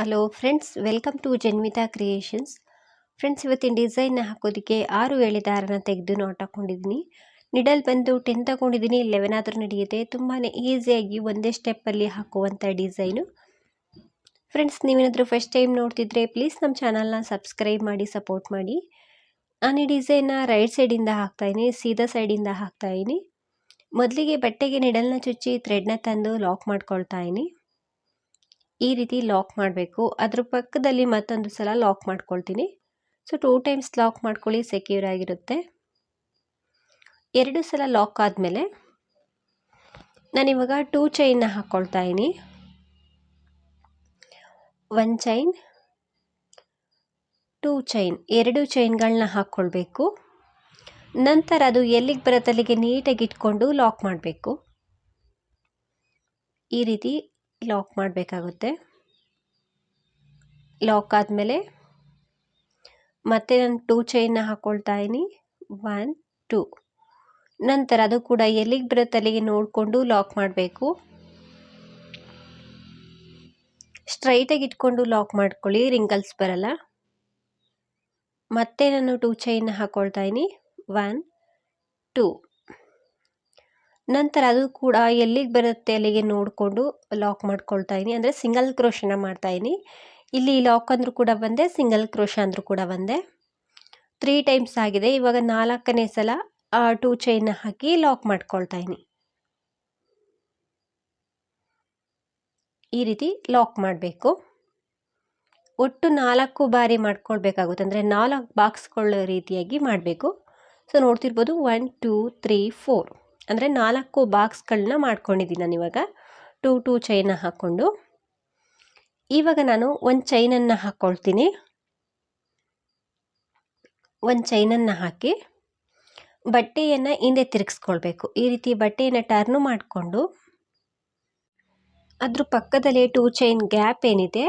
Hello friends welcome to Janvitha creations friends ಇವತ್ತಿನ ಡಿಸೈನ್ನ ಹಾಕೋದಕ್ಕೆ ಆರು ಎಳೆ ದಾರನ ತೆಗೆದು ನಾಟ್ ಹಾಕ್ಕೊಂಡಿದ್ದೀನಿ ನಿಡಲ್ ಬಂದು ಟೆನ್ ತಗೊಂಡಿದ್ದೀನಿ ಲೆವೆನ್ ಆದರೂ ನಡೆಯುತ್ತೆ. ತುಂಬಾ ಈಸಿಯಾಗಿ ಒಂದೇ ಸ್ಟೆಪ್ಪಲ್ಲಿ ಹಾಕುವಂಥ ಡಿಸೈನು ಫ್ರೆಂಡ್ಸ್ ನೀವೇನಾದರೂ ಫಸ್ಟ್ ಟೈಮ್ ನೋಡ್ತಿದ್ರೆ ಪ್ಲೀಸ್ ನಮ್ಮ ಚಾನಲ್ನ ಸಬ್ಸ್ಕ್ರೈಬ್ ಮಾಡಿ ಸಪೋರ್ಟ್ ಮಾಡಿ. ನಾನು ಈ ಡಿಸೈನ್ನ ರೈಟ್ ಸೈಡಿಂದ ಹಾಕ್ತಾಯಿನಿ ಸೀದಾ ಸೈಡಿಂದ ಹಾಕ್ತಾಯಿನಿ ಮೊದಲಿಗೆ ಬಟ್ಟೆಗೆ ನಿಡಲ್ನ ಚುಚ್ಚಿ ಥ್ರೆಡ್ನ ತಂದು ಲಾಕ್ ಮಾಡ್ಕೊಳ್ತಾಯಿನಿ ಈ ರೀತಿ ಲಾಕ್ ಮಾಡಬೇಕು. ಅದ್ರ ಪಕ್ಕದಲ್ಲಿ ಮತ್ತೊಂದು ಸಲ ಲಾಕ್ ಮಾಡ್ಕೊಳ್ತೀನಿ. ಸೊ ಟೂ ಟೈಮ್ಸ್ ಲಾಕ್ ಮಾಡ್ಕೊಳ್ಳಿ ಸೆಕ್ಯೂರ್ ಆಗಿರುತ್ತೆ. ಎರಡು ಸಲ ಲಾಕ್ ಆದಮೇಲೆ ನಾನಿವಾಗ ಟೂ ಚೈನ್ನ ಹಾಕ್ಕೊಳ್ತಾ ಇದ್ದೀನಿ. ಒನ್ ಚೈನ್ ಟೂ ಚೈನ್ ಎರಡು ಚೈನ್ಗಳನ್ನ ಹಾಕ್ಕೊಳ್ಬೇಕು ನಂತರ ಅದು ಎಲ್ಲಿಗೆ ಬರತ್ತಲ್ಲಿಗೆ ನೀಟಾಗಿ ಇಟ್ಕೊಂಡು ಲಾಕ್ ಮಾಡಬೇಕು. ಈ ರೀತಿ ಲಾಕ್ ಮಾಡಬೇಕಾಗುತ್ತೆ. ಲಾಕ್ ಆದಮೇಲೆ ಮತ್ತೆ ನಾನು ಟೂ ಚೈನ್ನ ಹಾಕ್ಕೊಳ್ತಾ ಇದ್ದೀನಿ. ಒನ್ ಟೂ ನಂತರ ಅದು ಕೂಡ ಎಲ್ಲಿಗೆ ಬರುತ್ತೆ ಅಲ್ಲಿಗೆ ನೋಡಿಕೊಂಡು ಲಾಕ್ ಮಾಡಬೇಕು. ಸ್ಟ್ರೈಟಾಗಿ ಇಟ್ಕೊಂಡು ಲಾಕ್ ಮಾಡ್ಕೊಳ್ಳಿ ರಿಂಗಲ್ಸ್ ಬರಲ್ಲ. ಮತ್ತೆ ನಾನು ಟೂ ಚೈನ್ನ ಹಾಕ್ಕೊಳ್ತಾ ಇದ್ದೀನಿ. ಒನ್ ಟೂ ನಂತರ ಅದು ಕೂಡ ಎಲ್ಲಿಗೆ ಬರುತ್ತೆ ಅಲ್ಲಿಗೆ ನೋಡಿಕೊಂಡು ಲಾಕ್ ಮಾಡ್ಕೊಳ್ತಾ ಇದ್ದೀನಿ ಅಂದರೆ ಸಿಂಗಲ್ ಕ್ರೋಶನ ಮಾಡ್ತಾಯಿದ್ದೀನಿ ಇಲ್ಲಿ ಲಾಕ್ ಅಂದರೂ ಕೂಡ ಬಂದೆ ಸಿಂಗಲ್ ಕ್ರೋಶ ಅಂದರೂ ಕೂಡ ಬಂದೆ. ತ್ರೀ ಟೈಮ್ಸ್ ಆಗಿದೆ. ಇವಾಗ ನಾಲ್ಕನೇ ಸಲ ಟೂ ಚೈನ್ ಹಾಕಿ ಲಾಕ್ ಮಾಡ್ಕೊಳ್ತಾ ಇದ್ದೀನಿ ಈ ರೀತಿ ಲಾಕ್ ಮಾಡಬೇಕು. ಒಟ್ಟು ನಾಲ್ಕು ಬಾರಿ ಮಾಡ್ಕೊಳ್ಬೇಕಾಗುತ್ತೆ. ಅಂದರೆ ನಾಲ್ಕು ಬಾಕ್ಸ್ಗಳ ರೀತಿಯಾಗಿ ಮಾಡಬೇಕು. ಸೊ ನೋಡ್ತಿರ್ಬೋದು ಒನ್ ಟೂ ತ್ರೀ ಫೋರ್ ಅಂದರೆ ನಾಲ್ಕು ಬಾಕ್ಸ್ಗಳನ್ನ ಮಾಡ್ಕೊಂಡಿದ್ದೀನಿ ನಾನು ಇವಾಗ ಟೂ ಟೂ ಚೈನ ಹಾಕ್ಕೊಂಡು. ಇವಾಗ ನಾನು ಒಂದು ಚೈನನ್ನು ಹಾಕ್ಕೊಳ್ತೀನಿ ಒಂದು ಚೈನನ್ನು ಹಾಕಿ ಬಟ್ಟೆಯನ್ನು ಹಿಂದೆ ತಿರುಗಿಸ್ಕೊಳ್ಬೇಕು. ಈ ರೀತಿ ಬಟ್ಟೆಯನ್ನು ಟರ್ನು ಮಾಡಿಕೊಂಡು ಅದ್ರ ಪಕ್ಕದಲ್ಲಿ ಟೂ ಚೈನ್ ಗ್ಯಾಪ್ ಏನಿದೆ,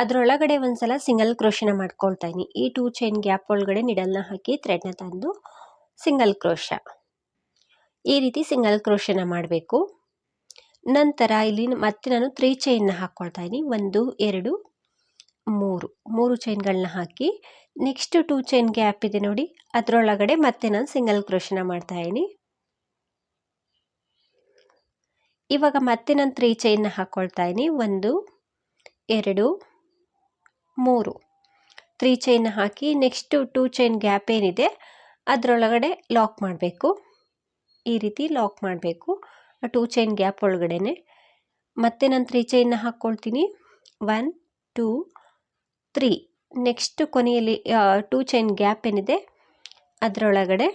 ಅದರೊಳಗಡೆ ಒಂದು ಸಲ ಸಿಂಗಲ್ ಕ್ರೋಶನ ಮಾಡ್ಕೊಳ್ತಾ ಇದ್ದೀನಿ ಈ ಟೂ ಚೈನ್ ಗ್ಯಾಪ್ ಒಳಗಡೆ ನಿಡಲ್ನ ಹಾಕಿ ಥ್ರೆಡ್ನ ತಂದು ಸಿಂಗಲ್ ಕ್ರೋಶ. ಈ ರೀತಿ ಸಿಂಗಲ್ ಕ್ರೋಷನ ಮಾಡಬೇಕು. ನಂತರ ಇಲ್ಲಿ ಮತ್ತೆ ನಾನು ತ್ರೀ ಚೈನ್ನ ಹಾಕ್ಕೊಳ್ತಾ ಇದ್ದೀನಿ. ಒಂದು, ಎರಡು, ಮೂರು. ಮೂರು ಚೈನ್ಗಳನ್ನ ಹಾಕಿ ನೆಕ್ಸ್ಟ್ ಟೂ ಚೈನ್ ಗ್ಯಾಪ್ ಇದೆ ನೋಡಿ. ಅದರೊಳಗಡೆ ಮತ್ತೆ ನಾನು ಸಿಂಗಲ್ ಕ್ರೋಷನ ಮಾಡ್ತಾ ಇದ್ದೀನಿ. ಇವಾಗ ಮತ್ತೆ ನಾನು ತ್ರೀ ಚೈನ್ನ ಹಾಕ್ಕೊಳ್ತಾ ಇದ್ದೀನಿ. ಒಂದು, ಎರಡು, ಮೂರು. ತ್ರೀ ಚೈನ್ನ ಹಾಕಿ ನೆಕ್ಸ್ಟು ಟೂ ಚೈನ್ ಗ್ಯಾಪ್ ಏನಿದೆ, ಅದರೊಳಗಡೆ ಲಾಕ್ ಮಾಡಬೇಕು. ಈ ರೀತಿ ಲಾಕ್ ಮಾಡಬೇಕು. ಆ ಟೂ ಚೈನ್ ಗ್ಯಾಪ್ ಒಳಗಡೆನೆ. ಮತ್ತೆ ನಾನು ತ್ರೀ ಚೈನ್ನ ಹಾಕ್ಕೊಳ್ತೀನಿ ಒನ್ ಟೂ ತ್ರೀ ನೆಕ್ಸ್ಟ್ ಕೊನೆಯಲ್ಲಿ ಟೂ ಚೈನ್ ಗ್ಯಾಪ್ ಏನಿದೆ, ಅದರೊಳಗಡೆ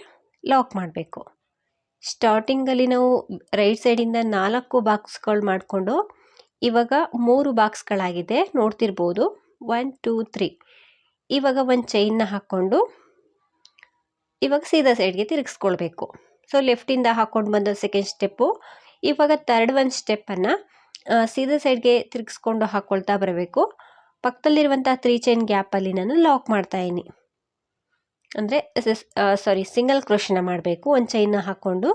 ಲಾಕ್ ಮಾಡಬೇಕು. ಸ್ಟಾರ್ಟಿಂಗಲ್ಲಿ ನಾವು ರೈಟ್ ಸೈಡಿಂದ ನಾಲ್ಕು ಬಾಕ್ಸ್ಗಳು ಮಾಡಿಕೊಂಡು, ಇವಾಗ ಮೂರು ಬಾಕ್ಸ್ಗಳಾಗಿದೆ ನೋಡ್ತಿರ್ಬೋದು. ಒನ್ ಟೂ ತ್ರೀ ಇವಾಗ ಒಂದು ಚೈನ್ನ ಹಾಕ್ಕೊಂಡು, ಇವಾಗ ಸೀದಾ ಸೈಡ್ಗೆ ತಿರುಗಿಸ್ಕೊಳ್ಬೇಕು. ಸೊ ಲೆಫ್ಟಿಂದ ಹಾಕ್ಕೊಂಡು ಬಂದ ಸೆಕೆಂಡ್ ಸ್ಟೆಪ್ಪು ಇವಾಗ ತರ್ಡ್ ಒನ್ ಸ್ಟೆಪ್ಪನ್ನು ಸೀದಾ ಸೈಡ್ಗೆ ತಿರುಗಿಸ್ಕೊಂಡು ಹಾಕ್ಕೊಳ್ತಾ ಬರಬೇಕು. ಪಕ್ಕದಲ್ಲಿರುವಂಥ ತ್ರೀ ಚೈನ್ ಗ್ಯಾಪಲ್ಲಿ ನಾನು ಲಾಕ್ ಮಾಡ್ತಾಯಿದ್ದೀನಿ ಅಂದರೆ ಸಾರಿ ಸಿಂಗಲ್ ಕ್ರೋಶನ ಮಾಡಬೇಕು. ಒಂದು ಚೈನ ಹಾಕ್ಕೊಂಡು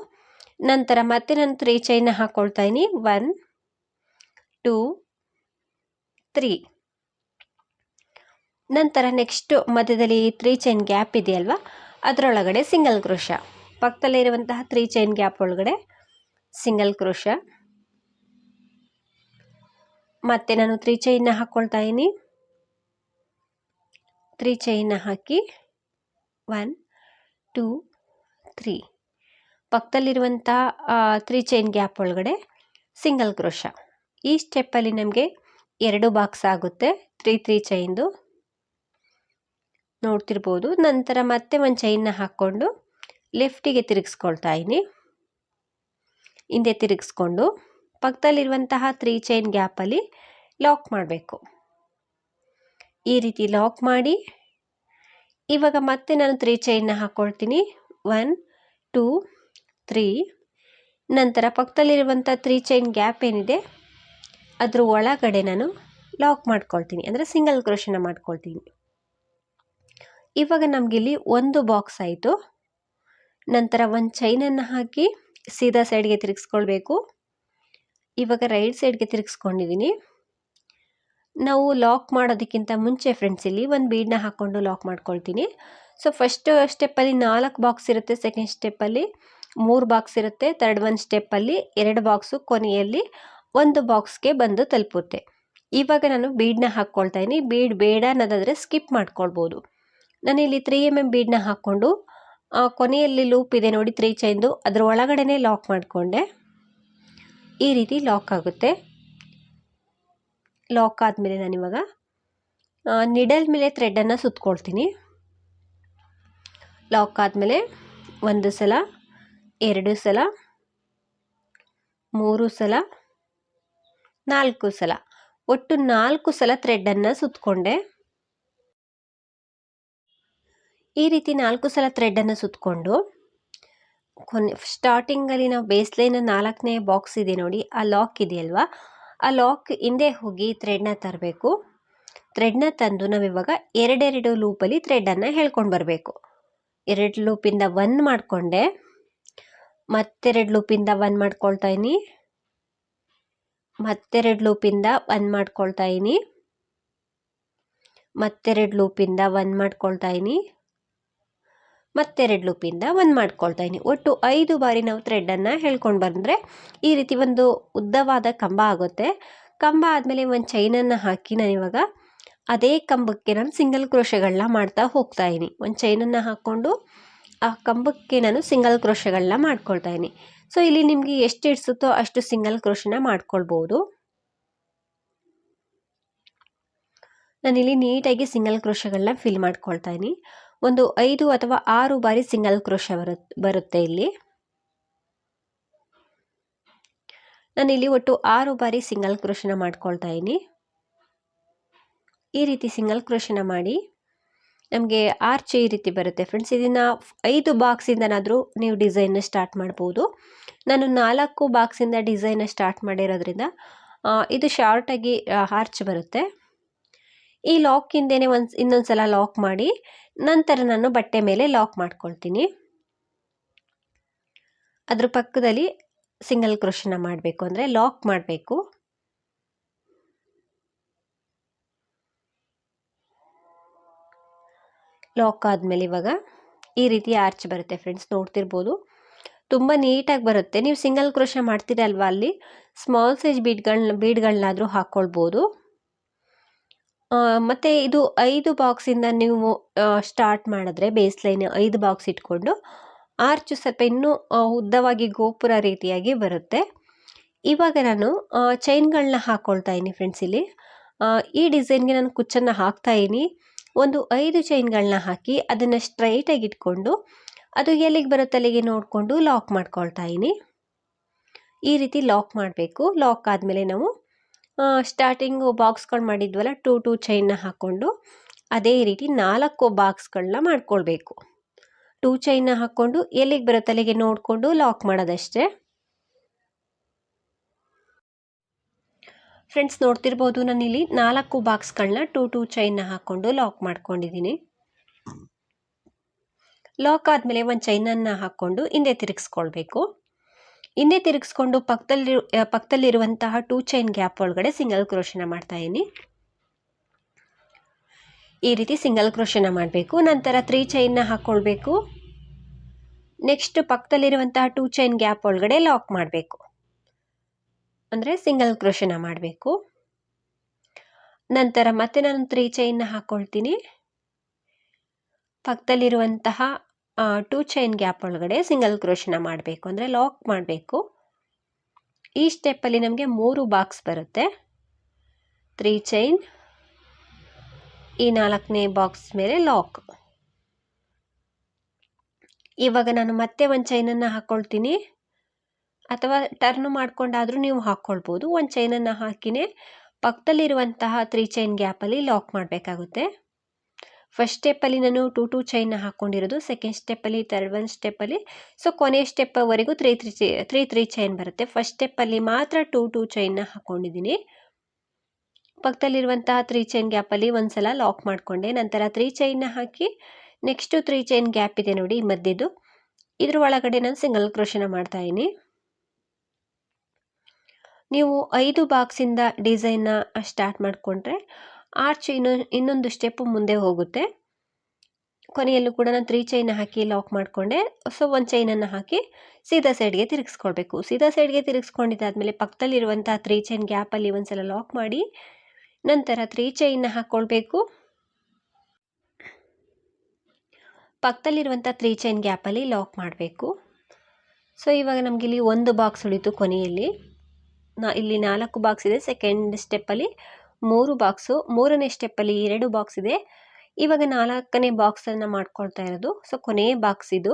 ನಂತರ ಮತ್ತೆ ನಾನು ತ್ರೀ ಚೈನ್ನ ಹಾಕ್ಕೊಳ್ತಾ ಇದ್ದೀನಿ ಒನ್ ಟೂ ತ್ರೀ ನಂತರ ನೆಕ್ಸ್ಟು ಮಧ್ಯದಲ್ಲಿ ತ್ರೀ ಚೈನ್ ಗ್ಯಾಪ್ ಇದೆಯಲ್ವ ಅದರೊಳಗಡೆ ಸಿಂಗಲ್ ಕ್ರೋಶ ಪಕ್ಕದಲ್ಲಿರುವಂತಹ ತ್ರೀ ಚೈನ್ ಗ್ಯಾಪ್ ಒಳಗಡೆ ಸಿಂಗಲ್ ಕ್ರೋಶ ಮತ್ತೆ ನಾನು ತ್ರೀ ಚೈನ್ನ ಹಾಕ್ಕೊಳ್ತಾ ಇದ್ದೀನಿ. ತ್ರೀ ಚೈನ್ನ ಹಾಕಿ ಒನ್ ಟೂ ತ್ರೀ ಪಕ್ಕದಲ್ಲಿರುವಂಥ ತ್ರೀ ಚೈನ್ ಗ್ಯಾಪ್ ಒಳಗಡೆ ಸಿಂಗಲ್ ಕ್ರೋಶ ಈ ಸ್ಟೆಪ್ಪಲ್ಲಿ ನಮಗೆ ಎರಡು ಬಾಕ್ಸ್ ಆಗುತ್ತೆ. ತ್ರೀ ತ್ರೀ ಚೈನ್ದು ನೋಡ್ತಿರ್ಬೋದು. ನಂತರ ಮತ್ತೆ ಒಂದು ಚೈನ್ನ ಹಾಕ್ಕೊಂಡು ಲೆಫ್ಟಿಗೆ ತಿರುಗಿಸ್ಕೊಳ್ತಾ ಇದ್ದೀನಿ. ಹಿಂದೆ ತಿರುಗಿಸ್ಕೊಂಡು ಪಕ್ಕದಲ್ಲಿರುವಂತಹ ತ್ರೀ ಚೈನ್ ಗ್ಯಾಪಲ್ಲಿ ಲಾಕ್ ಮಾಡಬೇಕು. ಈ ರೀತಿ ಲಾಕ್ ಮಾಡಿ ಇವಾಗ ಮತ್ತೆ ನಾನು ತ್ರೀ ಚೈನ್ನ ಹಾಕ್ಕೊಳ್ತೀನಿ ಒನ್ ಟೂ ತ್ರೀ ನಂತರ ಪಕ್ಕದಲ್ಲಿರುವಂಥ ತ್ರೀ ಚೈನ್ ಗ್ಯಾಪ್ ಏನಿದೆ ಅದ್ರ ಒಳಗಡೆ ನಾನು ಲಾಕ್ ಮಾಡ್ಕೊಳ್ತೀನಿ. ಅಂದರೆ ಸಿಂಗಲ್ ಕ್ರೋಶನ ಮಾಡ್ಕೊಳ್ತೀನಿ. ಇವಾಗ ನಮಗಿಲ್ಲಿ ಒಂದು ಬಾಕ್ಸ್ ಆಯಿತು. ನಂತರ ಒಂದು ಚೈನನ್ನು ಹಾಕಿ ಸೀದಾ ಸೈಡ್ಗೆ ತಿರುಗಿಸ್ಕೊಳ್ಬೇಕು. ಇವಾಗ ರೈಟ್ ಸೈಡ್ಗೆ ತಿರುಗಿಸ್ಕೊಂಡಿದ್ದೀನಿ ನಾವು ಲಾಕ್ ಮಾಡೋದಕ್ಕಿಂತ ಮುಂಚೆ ಫ್ರೆಂಡ್ಸ್ ಇಲ್ಲಿ ಒಂದು ಬೀಡನ್ನ ಹಾಕ್ಕೊಂಡು ಲಾಕ್ ಮಾಡ್ಕೊಳ್ತೀನಿ. ಸೊ ಫಸ್ಟ್ ಸ್ಟೆಪ್ಪಲ್ಲಿ ನಾಲ್ಕು ಬಾಕ್ಸ್ ಇರುತ್ತೆ ಸೆಕೆಂಡ್ ಸ್ಟೆಪ್ಪಲ್ಲಿ ಮೂರು ಬಾಕ್ಸ್ ಇರುತ್ತೆ ತರ್ಡ್ ಒನ್ ಸ್ಟೆಪ್ಪಲ್ಲಿ ಎರಡು ಬಾಕ್ಸು ಕೊನೆಯಲ್ಲಿ ಒಂದು ಬಾಕ್ಸ್ಗೆ ಬಂದು ತಲುಪುತ್ತೆ. ಇವಾಗ ನಾನು ಬೀಡನ್ನ ಹಾಕ್ಕೊಳ್ತಾ ಇದ್ದೀನಿ ಬೀಡ್ ಬೇಡ ಅನ್ನೋದಾದರೆ ಸ್ಕಿಪ್ ಮಾಡ್ಕೊಳ್ಬೋದು. ನಾನು ಇಲ್ಲಿ ತ್ರೀ ಎಂ ಎಂ ಬೀಡನ್ನ ಹಾಕ್ಕೊಂಡು ಕೊನೆಯಲ್ಲಿ ಲೂಪ್ ಇದೆ ನೋಡಿ ತ್ರೀ ಚೈನ್ದು ಅದರ ಒಳಗಡೆನೆ ಲಾಕ್ ಮಾಡಿಕೊಂಡೆ. ಈ ರೀತಿ ಲಾಕ್ ಆಗುತ್ತೆ. ಲಾಕ್ ಆದಮೇಲೆ ನಾನಿವಾಗ ನಿಡಲ್ ಮೇಲೆ ಥ್ರೆಡನ್ನು ಸುತ್ಕೊಳ್ತೀನಿ. ಲಾಕ್ ಆದಮೇಲೆ ಒಂದು ಸಲ, ಎರಡು ಸಲ, ಮೂರು ಸಲ, ನಾಲ್ಕು ಸಲ. ಒಟ್ಟು ನಾಲ್ಕು ಸಲ ಥ್ರೆಡನ್ನು ಸುತ್ತಕೊಂಡೆ ಈ ರೀತಿ ನಾಲ್ಕು ಸಲ ಥ್ರೆಡನ್ನು ಸುತ್ತಕೊಂಡು ಕೊನೆ ಸ್ಟಾರ್ಟಿಂಗಲ್ಲಿ ನಾವು ಬೇಸ್ಲೈನ ನಾಲ್ಕನೇ ಬಾಕ್ಸ್ ಇದೆ ನೋಡಿ, ಆ ಲಾಕ್ ಇದೆಯಲ್ವಾ ಆ ಲಾಕ್ ಹಿಂದೆ ಹೋಗಿ ಥ್ರೆಡ್ನ ತರಬೇಕು. ಥ್ರೆಡ್ನ ತಂದು ನಾವಿವಾಗ ಎರಡೆರಡು ಲೂಪಲ್ಲಿ ಥ್ರೆಡನ್ನು ಹೇಳ್ಕೊಂಡು ಬರಬೇಕು. ಎರಡು ಲೂಪಿಂದ ಒನ್ ಮಾಡಿಕೊಂಡೆ. ಮತ್ತೆರಡು ಲೂಪಿಂದ ಒನ್ ಮಾಡ್ಕೊಳ್ತಾ ಇದ್ದೀನಿ ಮತ್ತೆರಡು ಲೂಪಿಂದ ಒನ್ ಮಾಡ್ಕೊಳ್ತಾ ಇದ್ದೀನಿ ಮತ್ತೆರಡು ಲೂಪಿಂದ ಒನ್ ಮಾಡ್ಕೊಳ್ತಾ ಇದ್ದೀನಿ ಮತ್ತೆರಡು ಲೂಪಿಂದ ಒಂದು ಮಾಡ್ಕೊಳ್ತಾ ಇದ್ದೀನಿ ಒಟ್ಟು ಐದು ಬಾರಿ ನಾವು ಥ್ರೆಡ್ಡನ್ನು ಹೇಳ್ಕೊಂಡು ಬಂದರೆ ಈ ರೀತಿ ಒಂದು ಉದ್ದವಾದ ಕಂಬ ಆಗುತ್ತೆ. ಕಂಬ ಆದಮೇಲೆ ಒಂದು ಚೈನನ್ನು ಹಾಕಿ ನಾನಿವಾಗ ಅದೇ ಕಂಬಕ್ಕೆ ನಾನು ಸಿಂಗಲ್ ಕ್ರೋಶೆಗಳನ್ನ ಮಾಡ್ತಾ ಹೋಗ್ತಾ ಇದ್ದೀನಿ ಒಂದು ಚೈನನ್ನು ಹಾಕ್ಕೊಂಡು ಆ ಕಂಬಕ್ಕೆ ನಾನು ಸಿಂಗಲ್ ಕ್ರೋಶೆಗಳನ್ನ ಮಾಡ್ಕೊಳ್ತಾ ಇದ್ದೀನಿ ಸೊ ಇಲ್ಲಿ ನಿಮಗೆ ಎಷ್ಟು ಇಡಿಸುತ್ತೋ ಅಷ್ಟು ಸಿಂಗಲ್ ಕ್ರೋಶನ ಮಾಡ್ಕೊಳ್ಬೋದು. ನಾನಿಲ್ಲಿ ನೀಟಾಗಿ ಸಿಂಗಲ್ ಕ್ರೋಶಗಳನ್ನ ಫಿಲ್ ಮಾಡ್ಕೊಳ್ತಾ ಇದ್ದೀನಿ ಒಂದು ಐದು ಅಥವಾ ಆರು ಬಾರಿ ಸಿಂಗಲ್ ಕ್ರೋಶ ಬರುತ್ತೆ ಇಲ್ಲಿ. ನಾನು ಇಲ್ಲಿ ಒಟ್ಟು ಆರು ಬಾರಿ ಸಿಂಗಲ್ ಕ್ರೋಶನ ಮಾಡ್ಕೊಳ್ತಾ ಇದ್ದೀನಿ. ಈ ರೀತಿ ಸಿಂಗಲ್ ಕ್ರೋಶನ ಮಾಡಿ ನಮಗೆ ಆರ್ಚ್ ಈ ರೀತಿ ಬರುತ್ತೆ ಫ್ರೆಂಡ್ಸ್. ಇದನ್ನು ಐದು ಬಾಕ್ಸಿಂದನಾದರೂ ನೀವು ಡಿಸೈನ್ ಸ್ಟಾರ್ಟ್ ಮಾಡ್ಬೋದು. ನಾನು ನಾಲ್ಕು ಬಾಕ್ಸಿಂದ ಡಿಸೈನ್ ಸ್ಟಾರ್ಟ್ ಮಾಡಿರೋದ್ರಿಂದ ಇದು ಶಾರ್ಟಾಗಿ ಆರ್ಚ್ ಬರುತ್ತೆ. ಈ ಲಾಕ್ ಒಂದು ಇನ್ನೊಂದು ಸಲ ಲಾಕ್ ಮಾಡಿ, ನಂತರ ನಾನು ಬಟ್ಟೆ ಮೇಲೆ ಲಾಕ್ ಮಾಡ್ಕೊಳ್ತೀನಿ. ಅದ್ರ ಪಕ್ಕದಲ್ಲಿ ಸಿಂಗಲ್ ಕ್ರೋಶನ ಮಾಡಬೇಕು ಅಂದರೆ ಲಾಕ್ ಮಾಡಬೇಕು. ಲಾಕ್ ಆದಮೇಲೆ ಇವಾಗ ಈ ರೀತಿ ಆರ್ಚ್ ಬರುತ್ತೆ ಫ್ರೆಂಡ್ಸ್ ನೋಡ್ತಿರ್ಬೋದು. ತುಂಬ ನೀಟಾಗಿ ಬರುತ್ತೆ. ನೀವು ಸಿಂಗಲ್ ಕ್ರೋಶ ಮಾಡ್ತೀರಲ್ವ ಅಲ್ಲಿ? ಸ್ಮಾಲ್ ಸೈಜ್ ಬೀಡ್ಗಳನ್ನ ಬೀಡ್ಗಳನ್ನಾದರೂ ಹಾಕ್ಕೊಳ್ಬೋದು ಮತ್ತು ಇದು ಐದು ಬಾಕ್ಸಿಂದ ನೀವು ಸ್ಟಾರ್ಟ್ ಮಾಡಿದ್ರೆ ಬೇಸ್ ಲೈನ್ ಐದು ಬಾಕ್ಸ್ ಇಟ್ಕೊಂಡು ಆರ್ಚು ಸ್ವಲ್ಪ ಇನ್ನೂ ಉದ್ದವಾಗಿ ಗೋಪುರ ರೀತಿಯಾಗಿ ಬರುತ್ತೆ. ಇವಾಗ ನಾನು ಚೈನ್ಗಳನ್ನ ಹಾಕ್ಕೊಳ್ತಾ ಇದ್ದೀನಿ ಫ್ರೆಂಡ್ಸ್ ಇಲ್ಲಿ. ಈ ಡಿಸೈನ್ಗೆ ನಾನು ಕುಚ್ಚನ್ನು ಹಾಕ್ತಾ ಇದ್ದೀನಿ. ಒಂದು ಐದು ಚೈನ್ಗಳನ್ನ ಹಾಕಿ ಅದನ್ನು ಸ್ಟ್ರೈಟಾಗಿ ಇಟ್ಕೊಂಡು, ಅದು ಎಲ್ಲಿಗೆ ಬರುತ್ತೆ ಅಲ್ಲಿಗೆ ನೋಡಿಕೊಂಡು ಲಾಕ್ ಮಾಡ್ಕೊಳ್ತಾ ಇದ್ದೀನಿ. ಈ ರೀತಿ ಲಾಕ್ ಮಾಡಬೇಕು. ಲಾಕ್ ಆದಮೇಲೆ ನಾವು ಸ್ಟಾರ್ಟಿಂಗು ಬಾಕ್ಸ್ಗಳು ಮಾಡಿದ್ವಲ್ಲ ಟೂ ಟೂ ಚೈನ್ನ ಹಾಕ್ಕೊಂಡು ಅದೇ ರೀತಿ ನಾಲ್ಕು ಬಾಕ್ಸ್ಗಳನ್ನ ಮಾಡ್ಕೊಳ್ಬೇಕು. ಟೂ ಚೈನ್ನ ಹಾಕ್ಕೊಂಡು ಎಲ್ಲಿಗೆ ಬರುತ್ತೆ ಅಲ್ಲಿಗೆ ನೋಡಿಕೊಂಡು ಲಾಕ್ ಮಾಡೋದಷ್ಟೇ. ಫ್ರೆಂಡ್ಸ್ ನೋಡ್ತಿರ್ಬೋದು ನಾನಿಲ್ಲಿ. ನಾಲ್ಕು ಬಾಕ್ಸ್ಗಳನ್ನ ಟೂ ಟೂ ಚೈನ್ನ ಹಾಕ್ಕೊಂಡು ಲಾಕ್ ಮಾಡ್ಕೊಂಡಿದ್ದೀನಿ. ಲಾಕ್ ಆದಮೇಲೆ ಒಂದು ಚೈನನ್ನು ಹಾಕ್ಕೊಂಡು ಹಿಂದೆ ತಿರುಗಿಸ್ಕೊಳ್ಬೇಕು. ಹಿಂದೆ ತಿರುಗಿಸ್ಕೊಂಡು ಪಕ್ಕದಲ್ಲಿ ಪಕ್ಕದಲ್ಲಿರುವಂತಹ ಟೂ ಚೈನ್ ಗ್ಯಾಪ್ ಒಳಗಡೆ ಸಿಂಗಲ್ ಕ್ರೋಶನ ಮಾಡ್ತಾ ಇದ್ದೀನಿ. ಈ ರೀತಿ ಸಿಂಗಲ್ ಕ್ರೋಶನ ಮಾಡಬೇಕು. ನಂತರ ತ್ರೀ ಚೈನ್ನ ಹಾಕ್ಕೊಳ್ಬೇಕು ನೆಕ್ಸ್ಟ್ ಪಕ್ಕದಲ್ಲಿರುವಂತಹ ಟೂ ಚೈನ್ ಗ್ಯಾಪ್ ಒಳಗಡೆ ಲಾಕ್ ಮಾಡಬೇಕು. ಅಂದರೆ ಸಿಂಗಲ್ ಕ್ರೋಶನ ಮಾಡಬೇಕು. ನಂತರ ಮತ್ತೆ ನಾನು ತ್ರೀ ಚೈನ್ನ ಹಾಕ್ಕೊಳ್ತೀನಿ ಪಕ್ಕದಲ್ಲಿರುವಂತಹ ಟೂ ಚೈನ್ ಗ್ಯಾಪ್ ಒಳಗಡೆ ಸಿಂಗಲ್ ಕ್ರೋಶನ ಮಾಡಬೇಕು. ಅಂದರೆ ಲಾಕ್ ಮಾಡಬೇಕು. ಈ ಸ್ಟೆಪ್ಪಲ್ಲಿ ನಮಗೆ ಮೂರು ಬಾಕ್ಸ್ ಬರುತ್ತೆ. ತ್ರೀ ಚೈನ್ ಈ ನಾಲ್ಕನೇ ಬಾಕ್ಸ್ ಮೇಲೆ ಲಾಕ್ ಇವಾಗ ನಾನು ಮತ್ತೆ ಒಂದು ಚೈನನ್ನು ಹಾಕ್ಕೊಳ್ತೀನಿ ಅಥವಾ ಟರ್ನ್ ಮಾಡ್ಕೊಂಡಾದರೂ ನೀವು ಹಾಕ್ಕೊಳ್ಬೋದು ಒಂದು ಚೈನನ್ನು ಹಾಕಿನೇ ಪಕ್ಕದಲ್ಲಿರುವಂತಹ ತ್ರೀ ಚೈನ್ ಗ್ಯಾಪಲ್ಲಿ ಲಾಕ್ ಮಾಡಬೇಕಾಗುತ್ತೆ. ಫಸ್ಟ್ ಸ್ಟೆಪ್ಪಲ್ಲಿ ನಾನು ಟೂ ಟೂ ಚೈನ್ನ ಹಾಕ್ಕೊಂಡಿರೋದು ಸೆಕೆಂಡ್ ಸ್ಟೆಪ್ಪಲ್ಲಿ ತರ್ಡ್ ಒನ್ ಸ್ಟೆಪ್ಪಲ್ಲಿ ಸೊ ಕೊನೆಯ ಸ್ಟೆಪ್ಪವರೆಗೂ three three chain three three chain ಬರುತ್ತೆ. ಫಸ್ಟ್ ಸ್ಟೆಪ್ಪಲ್ಲಿ ಮಾತ್ರ ಟೂ ಟೂ ಚೈನ್ನ ಹಾಕ್ಕೊಂಡಿದ್ದೀನಿ ಪಕ್ಕದಲ್ಲಿರುವಂತಹ ತ್ರೀ ಚೈನ್ ಗ್ಯಾಪಲ್ಲಿ ಒಂದು ಸಲ ಲಾಕ್ ಮಾಡಿಕೊಂಡೆ. ನಂತರ ತ್ರೀ ಚೈನ್ನ ಹಾಕಿ ನೆಕ್ಸ್ಟು ತ್ರೀ ಚೈನ್ ಗ್ಯಾಪ್ ಇದೆ ನೋಡಿ ಈ ಮಧ್ಯದ್ದು ಇದ್ರ ಒಳಗಡೆ ನಾನು ಸಿಂಗಲ್ ಕ್ರೋಶನ ಮಾಡ್ತಾಯಿದ್ದೀನಿ ನೀವು ಐದು ಬಾಕ್ಸಿಂದ ಡಿಸೈನ್ನ ಸ್ಟಾರ್ಟ್ ಮಾಡಿಕೊಂಡ್ರೆ ಆರ್ಚ್ ಇನ್ನು, ಇನ್ನೊಂದು ಸ್ಟೆಪ್ ಮುಂದೆ ಹೋಗುತ್ತೆ. ಕೊನೆಯಲ್ಲೂ ಕೂಡ ನಾನು ತ್ರೀ ಚೈನ್ ಹಾಕಿ ಲಾಕ್ ಮಾಡಿಕೊಂಡೆ. ಸೊ ಒಂದು ಚೈನನ್ನು ಹಾಕಿ ಸೀದಾ ಸೈಡ್ಗೆ ತಿರುಗಿಸ್ಕೊಳ್ಬೇಕು. ಸೀದಾ ಸೈಡ್ಗೆ ತಿರುಗಿಸ್ಕೊಂಡಿದ್ದಾದಮೇಲೆ ಪಕ್ಕದಲ್ಲಿರುವಂಥ ತ್ರೀ ಚೈನ್ ಗ್ಯಾಪಲ್ಲಿ ಒಂದ್ಸಲ ಲಾಕ್ ಮಾಡಿ ನಂತರ ತ್ರೀ ಚೈನ್ನ ಹಾಕ್ಕೊಳ್ಬೇಕು ಪಕ್ಕದಲ್ಲಿರುವಂಥ ತ್ರೀ ಚೈನ್ ಗ್ಯಾಪಲ್ಲಿ ಲಾಕ್ ಮಾಡಬೇಕು. ಸೊ ಇವಾಗ ನಮಗೆ ಇಲ್ಲಿ ಒಂದು ಬಾಕ್ಸ್ ಉಳಿತು ಕೊನೆಯಲ್ಲಿ. ನಾ, ಇಲ್ಲಿ ನಾಲ್ಕು ಬಾಕ್ಸ್ ಇದೆ. ಸೆಕೆಂಡ್ ಸ್ಟೆಪ್ಪಲ್ಲಿ ಮೂರು ಬಾಕ್ಸು, ಮೂರನೇ ಸ್ಟೆಪ್ಪಲ್ಲಿ ಎರಡು ಬಾಕ್ಸ್ ಇದೆ. ಇವಾಗ ನಾಲ್ಕನೇ ಬಾಕ್ಸನ್ನು ಮಾಡ್ಕೊಳ್ತಾ ಇರೋದು. ಸೊ ಕೊನೆಯ ಬಾಕ್ಸ್ ಇದು.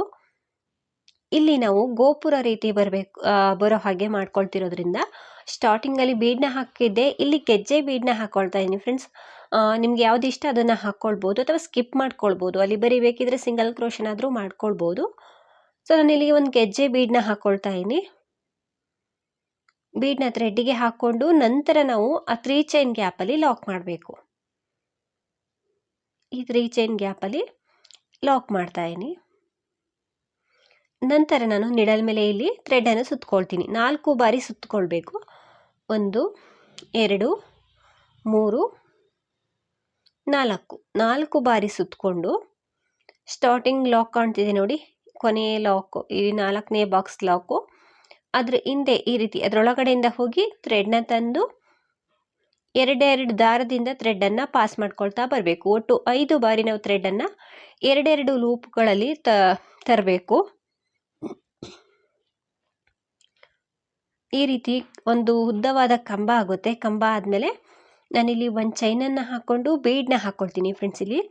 ಇಲ್ಲಿ ನಾವು ಗೋಪುರ ರೀತಿ ಬರಬೇಕು ಬರೋ ಹಾಗೆ ಮಾಡ್ಕೊಳ್ತಿರೋದ್ರಿಂದ ಸ್ಟಾರ್ಟಿಂಗಲ್ಲಿ ಬೀಡ್ನ ಹಾಕಿದ್ದೆ. ಇಲ್ಲಿ ಗೆಜ್ಜೆ ಬೀಡನ್ನ ಹಾಕ್ಕೊಳ್ತಾ ಇದ್ದೀನಿ ಫ್ರೆಂಡ್ಸ್. ನಿಮ್ಗೆ ಯಾವ್ದು ಇಷ್ಟ ಅದನ್ನು ಹಾಕ್ಕೊಳ್ಬೋದು ಅಥವಾ ಸ್ಕಿಪ್ ಮಾಡ್ಕೊಳ್ಬೋದು. ಅಲ್ಲಿ ಬರೀಬೇಕಿದ್ರೆ ಸಿಂಗಲ್ ಕ್ರೋಷನ್ ಆದರೂ ಮಾಡ್ಕೊಳ್ಬೋದು. ಸೊ ನಾನು ಇಲ್ಲಿಗೆ ಒಂದು ಗೆಜ್ಜೆ ಬೀಡನ್ನ ಹಾಕ್ಕೊಳ್ತಾ ಇದ್ದೀನಿ. ಬೀಡನ್ನ ಥ್ರೆಡ್ಡಿಗೆ ಹಾಕ್ಕೊಂಡು ನಂತರ ನಾವು ಆ ತ್ರೀ ಚೈನ್ ಗ್ಯಾಪಲ್ಲಿ ಲಾಕ್ ಮಾಡಬೇಕು. ಈ ತ್ರೀ ಚೈನ್ ಗ್ಯಾಪಲ್ಲಿ ಲಾಕ್ ಮಾಡ್ತಾ ಇದ್ದೀನಿ. ನಂತರ ನಾನು ನಿಡಲ್ ಮೇಲೆ ಇಲ್ಲಿ ಥ್ರೆಡನ್ನು ಸುತ್ಕೊಳ್ತೀನಿ. ನಾಲ್ಕು ಬಾರಿ ಸುತ್ತಕೊಳ್ಬೇಕು ಒಂದು, ಎರಡು, ಮೂರು, ನಾಲ್ಕು. ನಾಲ್ಕು ಬಾರಿ ಸುತ್ತಕೊಂಡು ಸ್ಟಾರ್ಟಿಂಗ್ ಲಾಕ್ ಕಾಣ್ತಿದೆ ನೋಡಿ. ಕೊನೆಯ ಲಾಕು ಈ ನಾಲ್ಕನೇ ಬಾಕ್ಸ್ ಲಾಕು ಅದ್ರ ಹಿಂದೆ ಈ ರೀತಿ ಅದರೊಳಗಡೆಯಿಂದ ಹೋಗಿ ಥ್ರೆಡ್ನ ತಂದು ಎರಡೆರಡು ದಾರದಿಂದ ಥ್ರೆಡ್ಡನ್ನು ಪಾಸ್ ಮಾಡ್ಕೊಳ್ತಾ ಬರಬೇಕು. ಒಟ್ಟು ಐದು ಬಾರಿ ನಾವು ಥ್ರೆಡ್ಡನ್ನು ಎರಡೆರಡು ಲೂಪ್ಗಳಲ್ಲಿ ತ, ತರಬೇಕು. ಈ ರೀತಿ ಒಂದು ಉದ್ದವಾದ ಕಂಬ ಆಗುತ್ತೆ. ಕಂಬ ಆದಮೇಲೆ ನಾನಿಲ್ಲಿ ಒಂದು ಚೈನನ್ನು ಹಾಕ್ಕೊಂಡು ಬೀಡನ್ನ ಹಾಕ್ಕೊಳ್ತೀನಿ ಫ್ರೆಂಡ್ಸ್ ಇಲ್ಲಿ.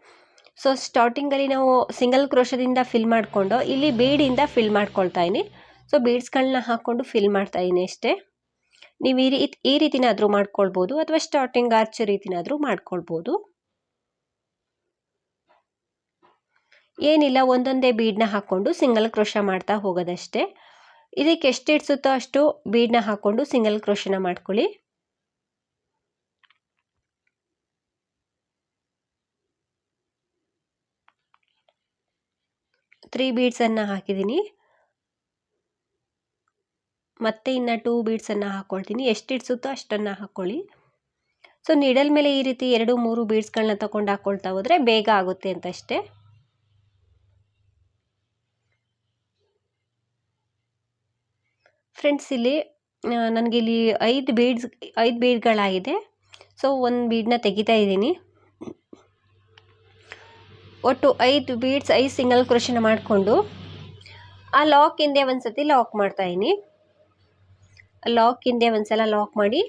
ಸೊ ಸ್ಟಾರ್ಟಿಂಗಲ್ಲಿ ನಾವು ಸಿಂಗಲ್ ಕ್ರೋಶದಿಂದ ಫಿಲ್ ಮಾಡಿಕೊಂಡು ಇಲ್ಲಿ ಬೀಡಿಂದ ಫಿಲ್ ಮಾಡ್ಕೊಳ್ತಾ ಇದ್ದೀನಿ. ಸೊ ಬೀಡ್ಸ್ಗಳನ್ನ ಹಾಕ್ಕೊಂಡು ಫಿಲ್ ಮಾಡ್ತಾ ಇದ್ದೀನಿ ಅಷ್ಟೇ. ನೀವು ಈ ರೀತಿ ಈ ರೀತಿನಾದರೂ ಮಾಡ್ಕೊಳ್ಬೋದು ಅಥವಾ ಸ್ಟಾರ್ಟಿಂಗ್ ಆರ್ಚ್ ರೀತಿನಾದರೂ ಮಾಡ್ಕೊಳ್ಬೋದು. ಏನಿಲ್ಲ, ಒಂದೊಂದೇ ಬೀಡನ್ನ ಹಾಕ್ಕೊಂಡು ಸಿಂಗಲ್ ಕ್ರೋಶ ಮಾಡ್ತಾ ಹೋಗೋದಷ್ಟೇ. ಇದಕ್ಕೆ ಎಷ್ಟು ಇಡ್ಸುತ್ತೋ ಅಷ್ಟು ಬೀಡನ್ನ ಹಾಕ್ಕೊಂಡು ಸಿಂಗಲ್ ಕ್ರೋಶನ ಮಾಡ್ಕೊಳ್ಳಿ. ತ್ರೀ ಬೀಡ್ಸನ್ನು ಹಾಕಿದ್ದೀನಿ ಮತ್ತೆ ಇನ್ನು ಟೂ ಬೀಡ್ಸನ್ನು ಹಾಕ್ಕೊಳ್ತೀನಿ ಎಷ್ಟು ಹಿಡ್ಸುತ್ತೋ ಅಷ್ಟನ್ನು ಹಾಕ್ಕೊಳ್ಳಿ ಸೊ ನೀಡಲ್ ಮೇಲೆ ಈ ರೀತಿ ಎರಡು, ಮೂರು ಬೀಡ್ಸ್ಗಳನ್ನ ತಗೊಂಡು ಹಾಕ್ಕೊಳ್ತಾ ಹೋದರೆ ಬೇಗ ಆಗುತ್ತೆ ಅಂತ ಅಷ್ಟೇ ಫ್ರೆಂಡ್ಸ್ ಇಲ್ಲಿ ನನಗೆ ಇಲ್ಲಿ ಐದು ಬೀಡ್ಸ್ ಐದು ಬೀಡ್ಗಳಾಗಿದೆ ಸೊ ಒಂದು ಬೀಡನ್ನ ತೆಗಿತಾ ಇದ್ದೀನಿ. ಒಟ್ಟು ಐದು ಬೀಡ್ಸ್ ಐದು ಸಿಂಗಲ್ ಕ್ರೋಶನ ಮಾಡಿಕೊಂಡು, ಆ ಲಾಕ್ ಹಿಂದೆ ಒಂದು ಸತಿ ಲಾಕ್ ಮಾಡ್ತಾಯಿನಿ ಲಾಕ್ ಹಿಂದೆ ಒಂದು ಸಲ ಲಾಕ್ ಮಾಡಿ,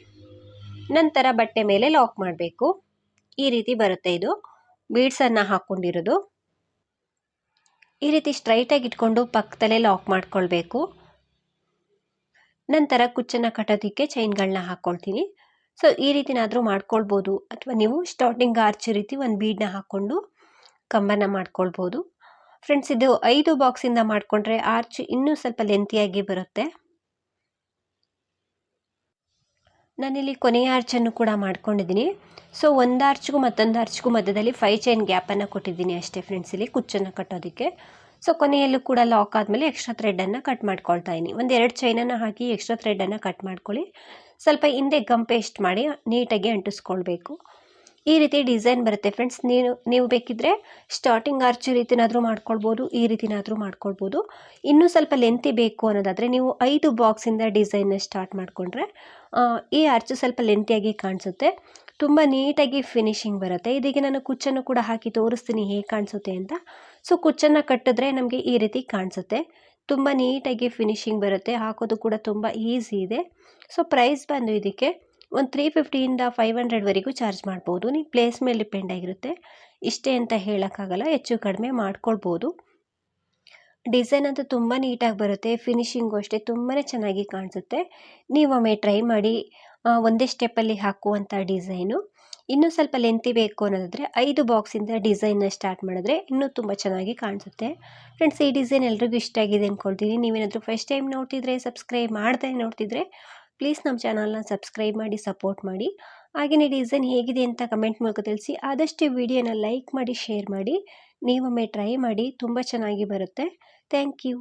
ನಂತರ ಬಟ್ಟೆ ಮೇಲೆ ಲಾಕ್ ಮಾಡಬೇಕು. ಈ ರೀತಿ ಬರುತ್ತೆ ಇದು. ಬೀಡ್ಸನ್ನು ಹಾಕ್ಕೊಂಡಿರೋದು ಈ ರೀತಿ ಸ್ಟ್ರೈಟಾಗಿ ಇಟ್ಕೊಂಡು ಪಕ್ಕದಲ್ಲೇ ಲಾಕ್ ಮಾಡ್ಕೊಳ್ಬೇಕು. ನಂತರ ಕುಚ್ಚನ್ನು ಕಟ್ಟೋದಕ್ಕೆ ಚೈನ್ಗಳನ್ನ ಹಾಕ್ಕೊಳ್ತೀನಿ ಸೊ ಈ ರೀತಿನಾದರೂ ಮಾಡ್ಕೊಳ್ಬೋದು. ಅಥವಾ ನೀವು ಸ್ಟಾರ್ಟಿಂಗ್ ಆರ್ಚ್ ರೀತಿ ಒಂದು ಬೀಡನ್ನ ಹಾಕ್ಕೊಂಡು ಕಂಬನ ಮಾಡ್ಕೊಳ್ಬೋದು. ಫ್ರೆಂಡ್ಸ್ ಇದು ಐದು ಬಾಕ್ಸಿಂದ ಮಾಡಿಕೊಂಡ್ರೆ ಆರ್ಚ್ ಇನ್ನೂ ಸ್ವಲ್ಪ ಲೆಂತಿಯಾಗಿ ಬರುತ್ತೆ. ನಾನಿಲ್ಲಿ ಕೊನೆಯ ಆರ್ಚನ್ನು ಕೂಡ ಮಾಡ್ಕೊಂಡಿದ್ದೀನಿ. ಸೊ ಒಂದು ಆರ್ಚ್ಗೂ ಮತ್ತೊಂದು ಆರ್ಚ್ಗೂ ಮಧ್ಯದಲ್ಲಿ ಫೈವ್ ಚೈನ್ ಗ್ಯಾಪನ್ನು ಕೊಟ್ಟಿದ್ದೀನಿ ಅಷ್ಟೇ ಫ್ರೆಂಡ್ಸ್ ಇಲ್ಲಿ, ಕುಚ್ಚನ್ನು ಕಟ್ಟೋದಕ್ಕೆ. ಸೊ ಕೊನೆಯಲ್ಲೂ ಕೂಡ ಲಾಕ್ ಆದಮೇಲೆ ಎಕ್ಸ್ಟ್ರಾ ಥ್ರೆಡನ್ನು ಕಟ್ ಮಾಡ್ಕೊಳ್ತಾ ಇದ್ದೀನಿ ಒಂದು ಎರಡು ಚೈನನ್ನು ಹಾಕಿ ಎಕ್ಸ್ಟ್ರಾ ಥ್ರೆಡನ್ನು ಕಟ್ ಮಾಡ್ಕೊಳ್ಳಿ. ಸ್ವಲ್ಪ ಹಿಂದೆ ಗಮ್ ಪೇಸ್ಟ್ ಮಾಡಿ ನೀಟಾಗಿ ಅಂಟಿಸ್ಕೊಳ್ಬೇಕು. ಈ ರೀತಿ ಡಿಸೈನ್ ಬರುತ್ತೆ ಫ್ರೆಂಡ್ಸ್. ನೀವು ನೀವು ಬೇಕಿದ್ದರೆ ಸ್ಟಾರ್ಟಿಂಗ್ ಆರ್ಚ್ ರೀತಿನಾದರೂ ಮಾಡ್ಕೊಳ್ಬೋದು, ಈ ರೀತಿನಾದರೂ ಮಾಡ್ಕೊಳ್ಬೋದು. ಇನ್ನೂ ಸ್ವಲ್ಪ ಲೆಂತಿ ಬೇಕು ಅನ್ನೋದಾದರೆ ನೀವು ಐದು ಬಾಕ್ಸಿಂದ ಡಿಸೈನ್ನ ಸ್ಟಾರ್ಟ್ ಮಾಡಿಕೊಂಡ್ರೆ ಈ ಆರ್ಚು ಸ್ವಲ್ಪ ಲೆಂತಿಯಾಗಿ ಕಾಣಿಸುತ್ತೆ. ತುಂಬ ನೀಟಾಗಿ ಫಿನಿಶಿಂಗ್ ಬರುತ್ತೆ. ಇದೀಗ ನಾನು ಕುಚ್ಚನ್ನು ಕೂಡ ಹಾಕಿ ತೋರಿಸ್ತೀನಿ ಹೇಗೆ ಕಾಣಿಸುತ್ತೆ ಅಂತ. ಸೊ ಕುಚ್ಚನ್ನು ಕಟ್ಟಿದ್ರೆ ನಮಗೆ ಈ ರೀತಿ ಕಾಣಿಸುತ್ತೆ. ತುಂಬ ನೀಟಾಗಿ ಫಿನಿಶಿಂಗ್ ಬರುತ್ತೆ. ಹಾಕೋದು ಕೂಡ ತುಂಬ ಈಸಿ ಇದೆ. ಸೊ ಪ್ರೈಸ್ ಬಂದು ಇದಕ್ಕೆ ಒಂದು ತ್ರೀ ಫಿಫ್ಟಿಯಿಂದ ಫೈವ್ ಹಂಡ್ರೆಡ್ವರೆಗೂ ಚಾರ್ಜ್ ಮಾಡ್ಬೋದು. ನೀವು ಪ್ಲೇಸ್ ಮೇಲೆ ಡಿಪೆಂಡ್ ಆಗಿರುತ್ತೆ. ಇಷ್ಟೇ ಅಂತ ಹೇಳೋಕ್ಕಾಗಲ್ಲ, ಹೆಚ್ಚು ಕಡಿಮೆ ಮಾಡ್ಕೊಳ್ಬೋದು. ಡಿಸೈನ್ ಅಂತೂ ತುಂಬ ನೀಟಾಗಿ ಬರುತ್ತೆ. ಫಿನಿಶಿಂಗು ಅಷ್ಟೇ ತುಂಬಾ ಚೆನ್ನಾಗಿ ಕಾಣಿಸುತ್ತೆ. ನೀವು ಒಮ್ಮೆ ಟ್ರೈ ಮಾಡಿ ಒಂದೇ ಸ್ಟೆಪ್ಪಲ್ಲಿ ಹಾಕುವಂಥ ಡಿಸೈನು ಇನ್ನೂ ಸ್ವಲ್ಪ ಲೆಂತಿ ಬೇಕು ಅನ್ನೋದಾದರೆ ಐದು ಬಾಕ್ಸಿಂದ ಡಿಸೈನ್ನ ಸ್ಟಾರ್ಟ್ ಮಾಡಿದ್ರೆ ಇನ್ನೂ ತುಂಬ ಚೆನ್ನಾಗಿ ಕಾಣಿಸುತ್ತೆ. ಫ್ರೆಂಡ್ಸ್ ಈ ಡಿಸೈನ್ ಎಲ್ರಿಗೂ ಇಷ್ಟ ಆಗಿದೆ ಅಂದ್ಕೊಳ್ತೀನಿ ನೀವೇನಾದರೂ ಫಸ್ಟ್ ಟೈಮ್ ನೋಡ್ತಿದ್ರೆ ಸಬ್ಸ್ಕ್ರೈಬ್ ಮಾಡದೆ ನೋಡ್ತಿದ್ರೆ ಪ್ಲೀಸ್ ನಮ್ಮ ಚಾನಲ್ನ ಸಬ್ಸ್ಕ್ರೈಬ್ ಮಾಡಿ, ಸಪೋರ್ಟ್ ಮಾಡಿ. ಹಾಗೆಯೇ ಡಿಸೈನ್ ಹೇಗಿದೆ ಅಂತ ಕಮೆಂಟ್ ಮೂಲಕ ತಿಳಿಸಿ. ಆದಷ್ಟು ವಿಡಿಯೋನ ಲೈಕ್ ಮಾಡಿ, ಶೇರ್ ಮಾಡಿ. ನೀವೊಮ್ಮೆ ಟ್ರೈ ಮಾಡಿ. ತುಂಬ ಚೆನ್ನಾಗಿ ಬರುತ್ತೆ. Thank you.